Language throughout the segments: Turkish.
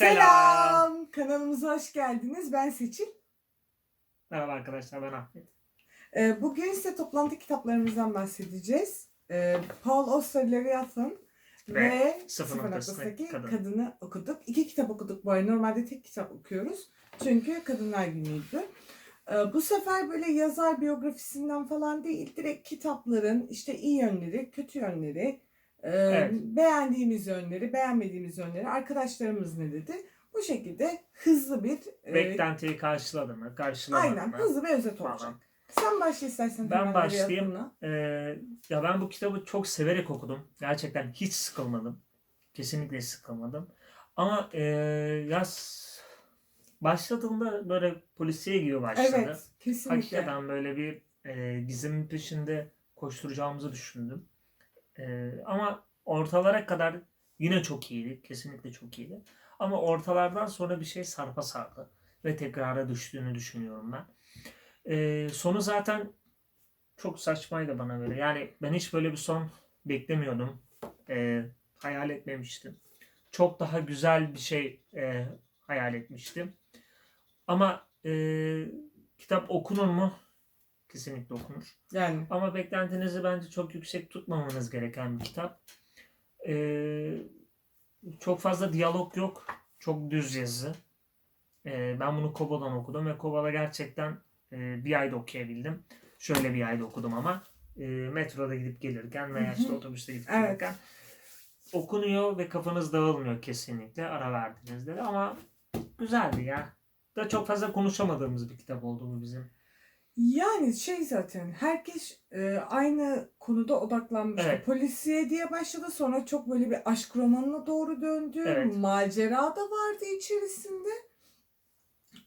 Selam. Kanalımıza hoş geldiniz. Ben Seçil. Merhaba arkadaşlar ben Ahmet. Ee, Bugün size toplantı kitaplarımızdan bahsedeceğiz. Ee, Paul Auster Leviathan Ve ve Sıfır Noktasındaki Kadın. Kadını okuduk. İki kitap okuduk bu ay. Normalde tek kitap okuyoruz. Çünkü Kadınlar Günü'ydü. Ee, Bu sefer böyle yazar biyografisinden falan değil, direkt kitapların işte iyi yönleri, kötü yönleri, e, Evet. beğendiğimiz yönleri, beğenmediğimiz yönleri, arkadaşlarımız ne dedi? Bu şekilde hızlı bir e, Beklentiyi karşıladı mı? Karşılamadı Aynen mı? hızlı bir özet olacak. Sen başla istersen. Ben başlayayım. Ee, ya ben bu kitabı çok severek okudum. Gerçekten hiç sıkılmadım. Kesinlikle sıkılmadım. Ama ee, yaz başladığında böyle polisiye gibi başladı. Evet kesinlikle. Hakikaten böyle bir e, gizimin peşinde koşturacağımızı düşündüm. E, ama ortalara kadar yine çok iyiydi. Kesinlikle çok iyiydi. Ama ortalardan sonra bir şey sarpa sardı. Ve tekrara düştüğünü düşünüyorum ben. E, sonu zaten çok saçmaydı bana göre. Yani ben hiç böyle bir son beklemiyordum. E, hayal etmemiştim. Çok daha güzel bir şey e, hayal etmiştim. Ama e, kitap okunur mu? Kesinlikle okunur. Yani Ama beklentinizi bence çok yüksek tutmamanız gereken bir kitap. Ee, çok fazla diyalog yok. Çok düz yazı. Ee, ben bunu Kobo'dan okudum ve Kobo'da gerçekten e, bir ayda okuyabildim. Şöyle bir ayda okudum ama e, metroda gidip gelirken veya işte otobüste gidip Evet. gelirken okunuyor ve kafanız dağılmıyor kesinlikle ara verdiğinizde de ama güzeldi ya. Da çok fazla konuşamadığımız bir kitap oldu bu bizim. Yani şey zaten herkes e, aynı konuda odaklanmıştı. Evet. Polisiye diye başladı sonra çok böyle bir aşk romanına doğru döndü. Evet. Macera da vardı içerisinde.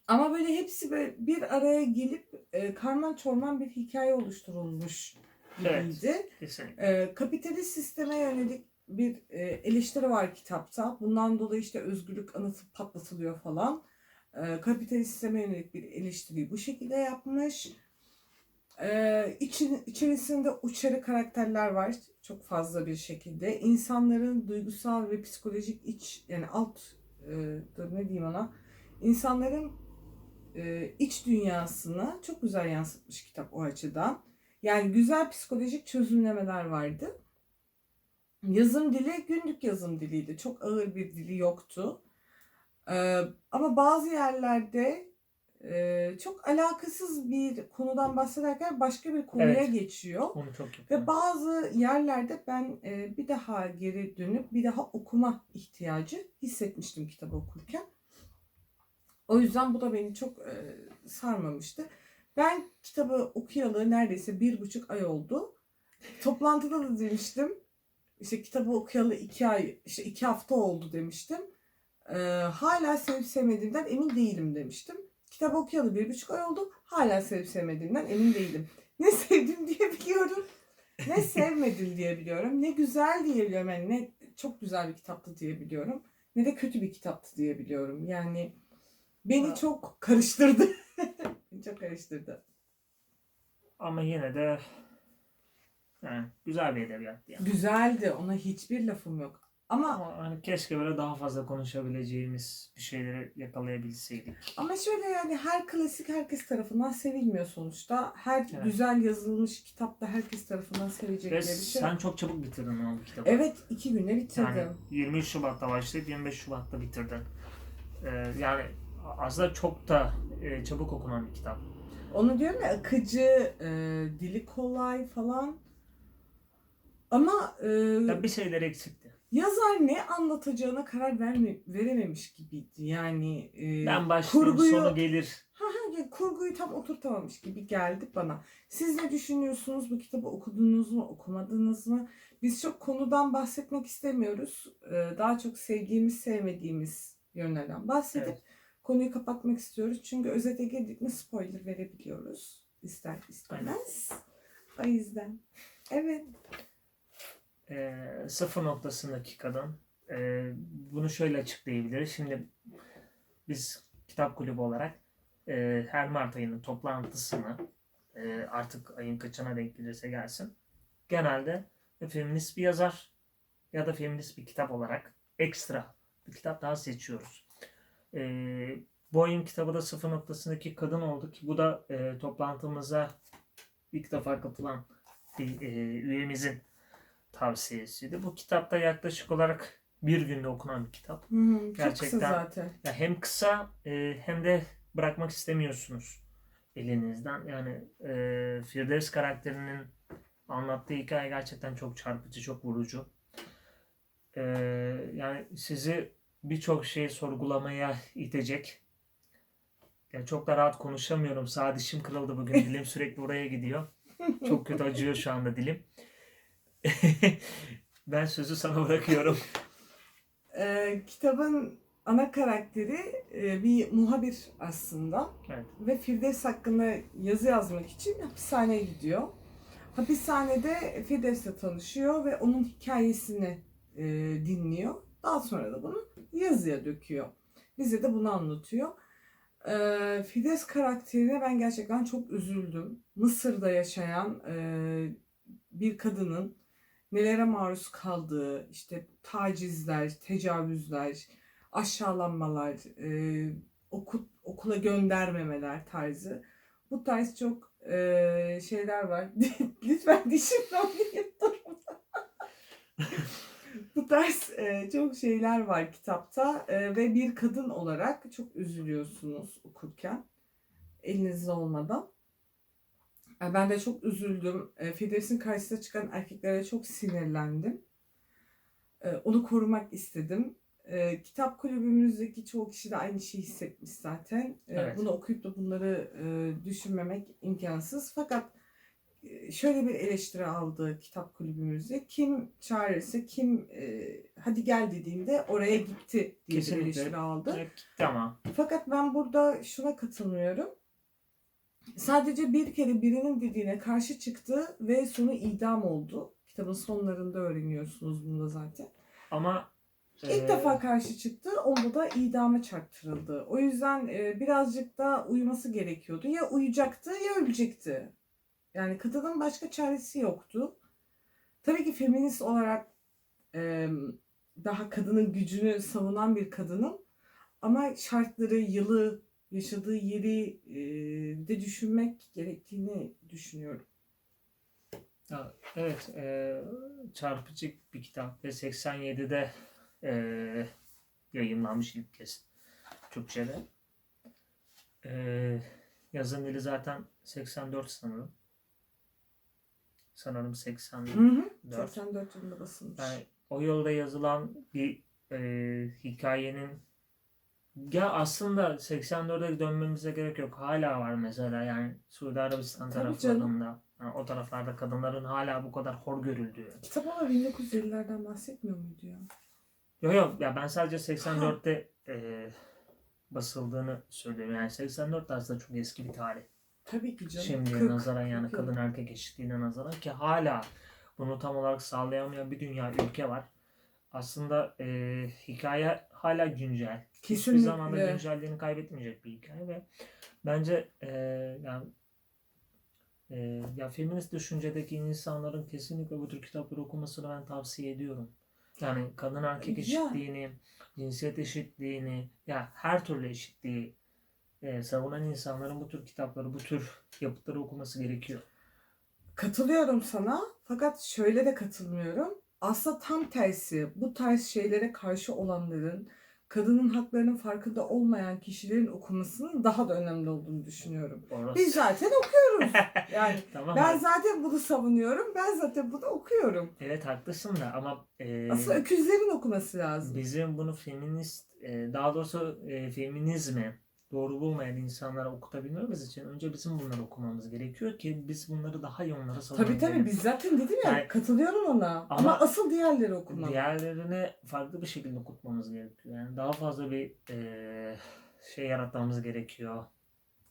Ama böyle hepsi böyle bir araya gelip e, karman çorman bir hikaye oluşturulmuş gibiydi. Kesinlikle. E, kapitalist sisteme yönelik bir e, eleştiri var kitapta. Bundan dolayı işte özgürlük anıtı patlatılıyor falan. E, kapitalist sisteme yönelik bir eleştiriyi bu şekilde yapmış. E, için, içerisinde uçarı karakterler var çok fazla bir şekilde. İnsanların duygusal ve psikolojik iç yani alt e, ne diyeyim ona insanların e, iç dünyasını çok güzel yansıtmış kitap o açıdan. Yani güzel psikolojik çözümlemeler vardı. Yazım dili günlük yazım diliydi. Çok ağır bir dili yoktu. Ee, ama bazı yerlerde e, çok alakasız bir konudan bahsederken başka bir konuya Evet. geçiyor. Onu çok yapıyor. Ve bazı yerlerde ben e, bir daha geri dönüp bir daha okuma ihtiyacı hissetmiştim kitabı okurken. O yüzden bu da beni çok e, sarmamıştı. Ben kitabı okuyalı neredeyse bir buçuk ay oldu. Toplantıda da demiştim. İşte kitabı okuyalı iki ay, işte iki hafta oldu demiştim. E, hala sevip sevmediğimden emin değilim demiştim. Kitabı okuyalı bir buçuk ay oldu. Hala sevip sevmediğimden emin değilim. Ne sevdim diye biliyorum. Ne sevmedim diye biliyorum. Ne güzel diye biliyorum. Yani ne çok güzel bir kitaptı diye biliyorum. Ne de kötü bir kitaptı diye biliyorum. Yani beni Ha. çok karıştırdı. beni çok karıştırdı. Ama yine de yani güzel bir edebiyattı yani. Güzeldi. Ona hiçbir lafım yok. Ama Ama hani keşke böyle daha fazla konuşabileceğimiz bir şeyleri yakalayabilseydik. ama şöyle yani her klasik herkes tarafından sevilmiyor sonuçta. Her Evet. güzel yazılmış kitap da herkes tarafından sevilecek Ve diye bir şey. sen çok çabuk bitirdin o kitabı. Evet iki günde bitirdim. Yani 23 Şubat'ta başlayıp 25 Şubat'ta bitirdin. Ee, yani aslında çok da e, çabuk okunan bir kitap. Onu diyorum ya akıcı, e, dili kolay falan. Ama e, Ya bir şeyler eksikti. Yazar ne anlatacağına karar verme, verememiş gibiydi. Yani e, Ben başlayayım kurguyu, sonu gelir. Ha, kurguyu tam oturtamamış gibi geldi bana. Siz ne düşünüyorsunuz? Bu kitabı okudunuz mu, okumadınız mı? Biz çok konudan bahsetmek istemiyoruz. E, daha çok sevdiğimiz, sevmediğimiz yönlerden bahsedip Evet. konuyu kapatmak istiyoruz. Çünkü özete girdik mi spoiler verebiliyoruz. İster istemez. O yüzden. Evet. E, sıfır noktasındaki kadın e, bunu şöyle açıklayabiliriz. Şimdi biz kitap kulübü olarak e, her Mart ayının toplantısını e, artık ayın kaçına denk gelirse gelsin genelde feminist bir yazar ya da feminist bir kitap olarak ekstra bir kitap daha seçiyoruz. E, bu oyun kitabı da sıfır noktasındaki kadın oldu ki bu da e, toplantımıza ilk defa katılan bir e, üyemizin tavsiyesiydi. Bu kitapta yaklaşık olarak bir günde okunan bir kitap. Hı hı, Çok kısa Gerçekten. zaten. Ya hem kısa e, hem de bırakmak istemiyorsunuz elinizden. Yani e, Firdevs karakterinin anlattığı hikaye gerçekten çok çarpıcı, çok vurucu. E, yani sizi birçok şey sorgulamaya itecek. Ya çok da rahat konuşamıyorum. Sağ dişim kırıldı bugün. Dilim sürekli oraya gidiyor. Çok kötü acıyor şu anda dilim. ben sözü sana bırakıyorum. Ee, kitabın ana karakteri e, bir muhabir aslında. Evet. Ve Firdevs hakkında yazı yazmak için hapishaneye gidiyor. Hapishanede Firdevs'le tanışıyor ve onun hikayesini e, dinliyor. Daha sonra da bunu yazıya döküyor. Bize de bunu anlatıyor. E, Firdevs karakterine ben gerçekten çok üzüldüm. Mısır'da yaşayan e, bir kadının nelere maruz kaldığı, işte tacizler, tecavüzler, aşağılanmalar, e, oku, okula göndermemeler tarzı. Bu tarz çok e, şeyler var. Lütfen dişimle oynayın durma. Bu tarz e, çok şeyler var kitapta E, ve bir kadın olarak çok üzülüyorsunuz okurken elinizde olmadan. E, Ben de çok üzüldüm. E, Firdevs'in karşısına çıkan erkeklere çok sinirlendim. E, Onu korumak istedim. Kitap kulübümüzdeki çoğu kişi de aynı şeyi hissetmiş zaten. Evet. Bunu okuyup da bunları düşünmemek imkansız. Fakat şöyle bir eleştiri aldı kitap kulübümüzde. Kim çağırırsa, kim e, hadi gel dediğinde oraya gitti diye Kesinlikle. bir eleştiri aldı. Evet, gitti ama. Fakat ben burada şuna katılmıyorum. Sadece bir kere birinin dediğine karşı çıktı ve sonu idam oldu. Kitabın sonlarında öğreniyorsunuz bunu da zaten. Ama İlk e, defa karşı çıktı, onda da idama çarptırıldı. O yüzden e, birazcık da uyuması gerekiyordu. Ya uyuyacaktı ya ölecekti. Yani kadının başka çaresi yoktu. Tabii ki feminist olarak e, daha kadının gücünü savunan bir kadının ama şartları, yılı, yaşadığı yeri e, de düşünmek gerektiğini düşünüyorum. Evet, e, çarpıcı bir kitap ve 87'de e, yayınlanmış ilk kez Türkçe'de. E, yazın dili zaten 84 sanırım. Sanırım 84. Hı hı. 84 yılında basılmış. Yani o yolda yazılan bir e, hikayenin ya aslında 84'e dönmemize gerek yok. Hala var mesela yani Suudi Arabistan Tabii canım. taraflarında. yani o taraflarda kadınların hala bu kadar hor görüldüğü. Kitap ama 1950'lerden bahsetmiyor muydu ya? Yok yok ya ben sadece 84'te e, basıldığını söylüyorum. Yani 84 de aslında çok eski bir tarih. Tabii ki canım. Şimdiye 40, nazaran yani 40 kadın erkek eşitliğine nazaran ki hala bunu tam olarak sağlayamayan bir dünya ülke var. Aslında e, hikaye hala güncel. Hiçbir Kesinlikle. zaman da güncelliğini kaybetmeyecek bir hikaye ve bence e, yani e, ya feminist düşüncedeki insanların kesinlikle bu tür kitapları okumasını ben tavsiye ediyorum. Yani kadın erkek Ya. eşitliğini, cinsiyet eşitliğini, ya her türlü eşitliği e, savunan insanların bu tür kitapları, bu tür yapıtları okuması gerekiyor. Katılıyorum sana fakat şöyle de katılmıyorum. Aslında tam tersi bu tarz şeylere karşı olanların, kadının haklarının farkında olmayan kişilerin okumasının daha da önemli olduğunu düşünüyorum. Orası. Biz zaten okuyoruz. Yani tamam. ben abi. zaten bunu savunuyorum. Ben zaten bunu okuyorum. Evet haklısın da ama e, Aslında öküzlerin okuması lazım. bizim bunu feminist, e, daha doğrusu e, feminizmi doğru bulmayan insanlara okutabilmemiz için önce bizim bunları okumamız gerekiyor ki biz bunları daha iyi onlara Tabii savunabilelim. tabii biz zaten dedim ya Yani- katılıyorum ona. Ama, Ama- asıl diğerleri okumak. Diğerlerini farklı bir şekilde okutmamız gerekiyor. Yani daha fazla bir e, şey yaratmamız gerekiyor.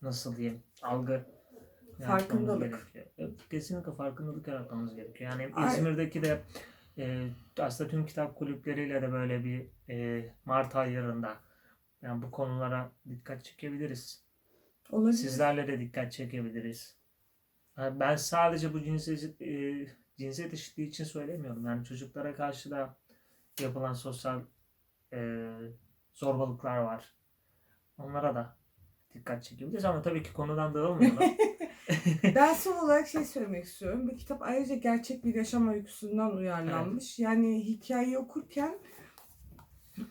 Nasıl diyeyim? Algı Farkındalık. gerekiyor. Evet, kesinlikle farkındalık yaratmamız gerekiyor. Yani Ay- İzmir'deki de e, aslında tüm kitap kulüpleriyle de böyle bir e, Mart aylarında yani bu konulara dikkat çekebiliriz. Olabilir. Sizlerle de dikkat çekebiliriz. Yani ben sadece bu cinsiyet, e, cinsiyet eşitliği için söylemiyorum. Yani çocuklara karşı da yapılan sosyal e, zorbalıklar var. Onlara da dikkat çekebiliriz ama tabii ki konudan dağılmayalım. Ben son olarak şey söylemek istiyorum. Bu kitap ayrıca gerçek bir yaşam öyküsünden uyarlanmış. Yani hikayeyi okurken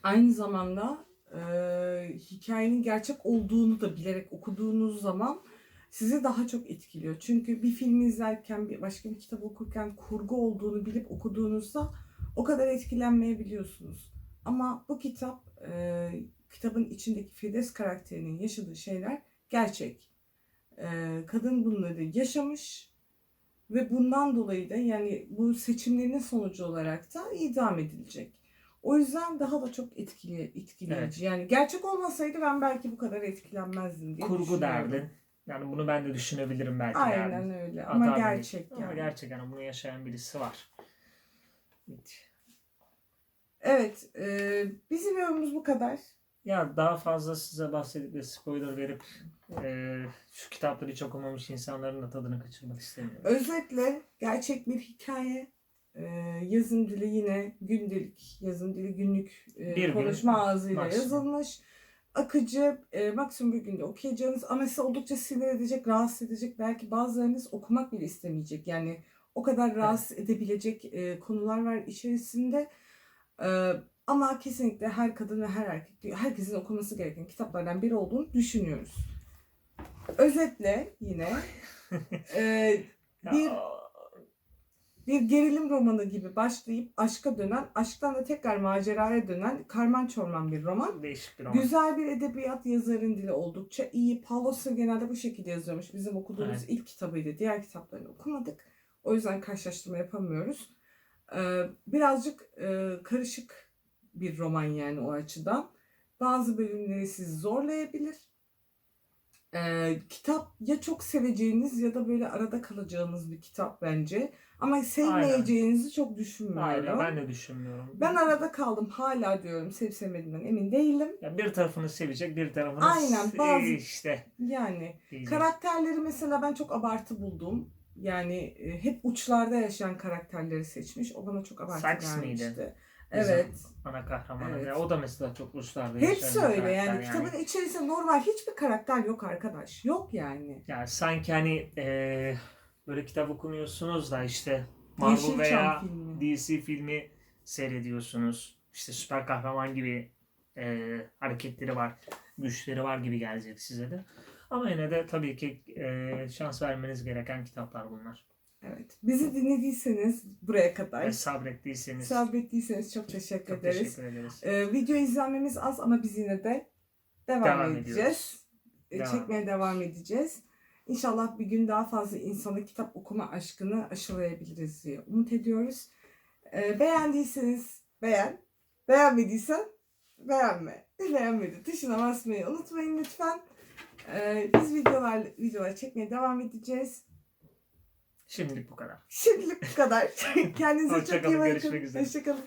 aynı zamanda e, hikayenin gerçek olduğunu da bilerek okuduğunuz zaman sizi daha çok etkiliyor. Çünkü bir filmi izlerken, bir başka bir kitap okurken kurgu olduğunu bilip okuduğunuzda o kadar etkilenmeyebiliyorsunuz. Ama bu kitap, e, kitabın içindeki Firdevs karakterinin yaşadığı şeyler gerçek. Ee, kadın bunları yaşamış ve bundan dolayı da yani bu seçimlerinin sonucu olarak da idam edilecek. O yüzden daha da çok etkili, etkileyici. Evet. Yani gerçek olmasaydı ben belki bu kadar etkilenmezdim diye Kurgu derdin. Yani bunu ben de düşünebilirim belki Aynen derdin. öyle ama bile. gerçek yani. Ama gerçekten bunu yaşayan birisi var. Evet. Evet, e, bizim yorumumuz bu kadar. Ya daha fazla size bahsedip de spoiler verip e, şu kitapları hiç okumamış insanların da tadını kaçırmak istemiyorum. Özetle gerçek bir hikaye. E, yazım dili yine gündelik, yazım dili günlük e, Bir gün konuşma ağzıyla maksimum. yazılmış. Akıcı, e, maksimum bir günde okuyacağınız ama size oldukça sinir edecek, rahatsız edecek. Belki bazılarınız okumak bile istemeyecek. Yani o kadar rahatsız edebilecek e, konular var içerisinde. E, ama kesinlikle her kadın ve her erkek, herkesin okuması gereken kitaplardan biri olduğunu düşünüyoruz. Özetle yine e, bir bir gerilim romanı gibi başlayıp aşka dönen, aşktan da tekrar maceraya dönen karman çorman bir roman. değişik bir roman. Güzel bir edebiyat yazarın dili oldukça iyi. Paulo Coelho genelde bu şekilde yazıyormuş. Bizim okuduğumuz Evet. ilk kitabıydı. Diğer kitaplarını okumadık. O yüzden karşılaştırma yapamıyoruz. Ee, birazcık e, karışık bir roman yani o açıdan. Bazı bölümleri sizi zorlayabilir. Ee, kitap ya çok seveceğiniz ya da böyle arada kalacağınız bir kitap bence. Ama sevmeyeceğinizi çok düşünmüyorum. Hayır ben de düşünmüyorum. Ben arada kaldım. Hala diyorum sevip sevmediğimden emin değilim. Ya bir tarafını sevecek, bir tarafını Aynen, bazı- işte Yani diyecek. karakterleri mesela ben çok abartı buldum. Yani e, hep uçlarda yaşayan karakterleri seçmiş. O bana çok abartı Sax gelmişti. mıydı? Evet. ana kahramanı. Evet. O da mesela çok uçlarda Hepsi öyle yani. karakter Kitabın içerisinde normal hiçbir karakter yok arkadaş. Yok yani. Yani sanki hani eee, böyle kitap okumuyorsunuz da işte Marvel Yeşilçam veya filmi. DC filmi seyrediyorsunuz. İşte süper kahraman gibi eee, hareketleri var, güçleri var gibi gelecek size de. Ama yine de tabii ki eee, şans vermeniz gereken kitaplar bunlar. Evet. Bizi dinlediyseniz buraya kadar Ve sabrettiyseniz sabrettiyseniz çok teşekkür çok ederiz. teşekkür ederiz. Ee, video izlenmemiz az ama biz yine de devam, Devam edeceğiz. ediyoruz. Ee, Devam. Çekmeye devam edeceğiz. İnşallah bir gün daha fazla insana kitap okuma aşkını aşılayabiliriz diye umut ediyoruz. Ee, beğendiyseniz beğen, beğenmediysen beğenme. Beğenmedi tuşuna basmayı unutmayın lütfen. Ee, biz videolar, videolar çekmeye devam edeceğiz. Şimdilik bu kadar. Şimdilik bu kadar. Kendinize çok iyi bakın. görüşmek üzere. Hoşçakalın.